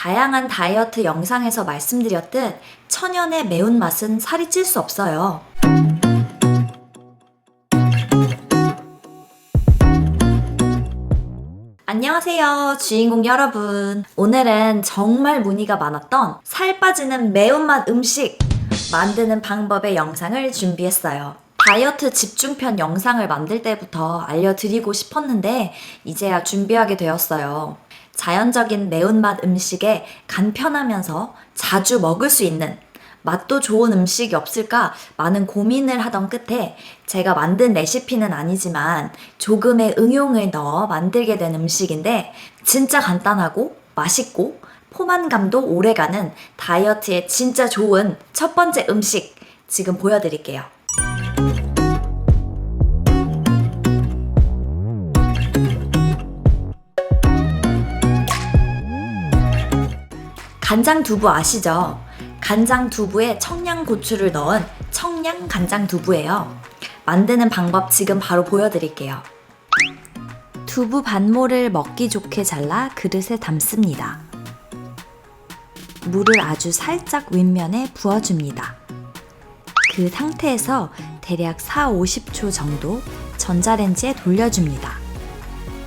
다양한 다이어트 영상에서 말씀드렸듯 천연의 매운맛은 살이 찔 수 없어요. 안녕하세요, 주인공 여러분. 오늘은 정말 문의가 많았던 살 빠지는 매운맛 음식 만드는 방법의 영상을 준비했어요. 다이어트 집중편 영상을 만들 때부터 알려드리고 싶었는데, 이제야 준비하게 되었어요. 자연적인 매운맛 음식에 간편하면서 자주 먹을 수 있는 맛도 좋은 음식이 없을까 많은 고민을 하던 끝에 제가 만든 레시피는 아니지만 조금의 응용을 넣어 만들게 된 음식인데 진짜 간단하고 맛있고 포만감도 오래가는 다이어트에 진짜 좋은 첫 번째 음식 지금 보여드릴게요. 간장 두부 아시죠? 간장 두부에 청양 고추를 넣은 청양 간장 두부예요. 만드는 방법 지금 바로 보여드릴게요. 두부 반모를 먹기 좋게 잘라 그릇에 담습니다. 물을 아주 살짝 윗면에 부어줍니다. 그 상태에서 대략 4, 50초 정도 전자레인지에 돌려줍니다.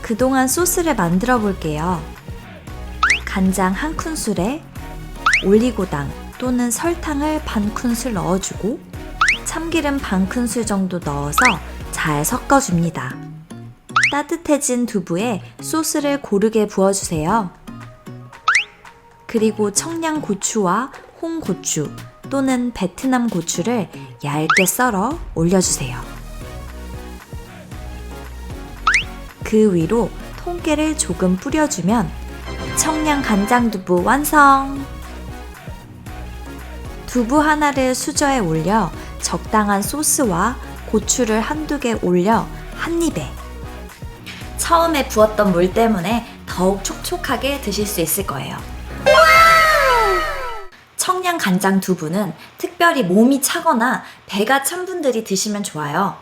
그동안 소스를 만들어 볼게요. 간장 한 큰술에 올리고당 또는 설탕을 반 큰술 넣어주고 참기름 반 큰술 정도 넣어서 잘 섞어줍니다. 따뜻해진 두부에 소스를 고르게 부어주세요. 그리고 청양고추와 홍고추 또는 베트남 고추를 얇게 썰어 올려주세요. 그 위로 통깨를 조금 뿌려주면 청양 간장 두부 완성! 두부 하나를 수저에 올려 적당한 소스와 고추를 한두 개 올려 한 입에 처음에 부었던 물 때문에 더욱 촉촉하게 드실 수 있을 거예요. 청양 간장 두부는 특별히 몸이 차거나 배가 찬 분들이 드시면 좋아요.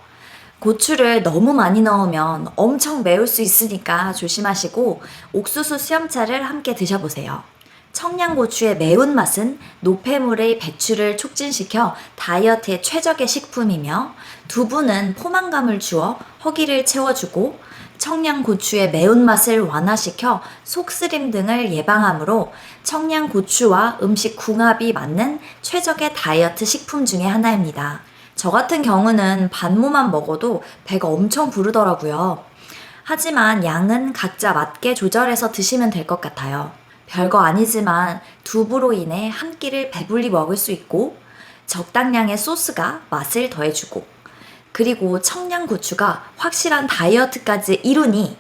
고추를 너무 많이 넣으면 엄청 매울 수 있으니까 조심하시고 옥수수 수염차를 함께 드셔보세요. 청양고추의 매운맛은 노폐물의 배출을 촉진시켜 다이어트에 최적의 식품이며 두부는 포만감을 주어 허기를 채워주고 청양고추의 매운맛을 완화시켜 속쓰림 등을 예방하므로 청양고추와 음식 궁합이 맞는 최적의 다이어트 식품 중에 하나입니다. 저 같은 경우는 반모만 먹어도 배가 엄청 부르더라고요. 하지만 양은 각자 맞게 조절해서 드시면 될 것 같아요. 별거 아니지만 두부로 인해 한 끼를 배불리 먹을 수 있고 적당량의 소스가 맛을 더해주고 그리고 청양고추가 확실한 다이어트까지 이루니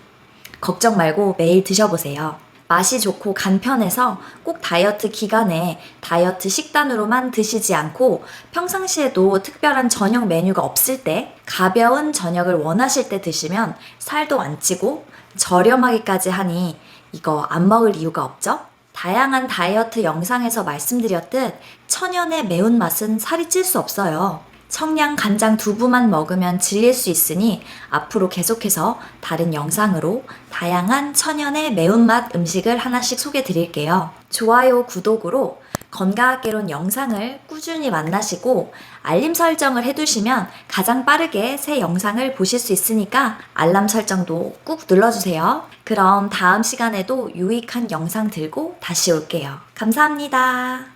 걱정 말고 매일 드셔보세요. 맛이 좋고 간편해서 꼭 다이어트 기간에 다이어트 식단으로만 드시지 않고 평상시에도 특별한 저녁 메뉴가 없을 때 가벼운 저녁을 원하실 때 드시면 살도 안 찌고 저렴하기까지 하니 이거 안 먹을 이유가 없죠? 다양한 다이어트 영상에서 말씀드렸듯 천연의 매운맛은 살이 찔 수 없어요. 청양 간장 두부만 먹으면 질릴 수 있으니 앞으로 계속해서 다른 영상으로 다양한 천연의 매운맛 음식을 하나씩 소개 드릴게요. 좋아요, 구독으로 건강하게론 영상을 꾸준히 만나시고 알림 설정을 해두시면 가장 빠르게 새 영상을 보실 수 있으니까 알람 설정도 꾹 눌러주세요. 그럼 다음 시간에도 유익한 영상 들고 다시 올게요. 감사합니다.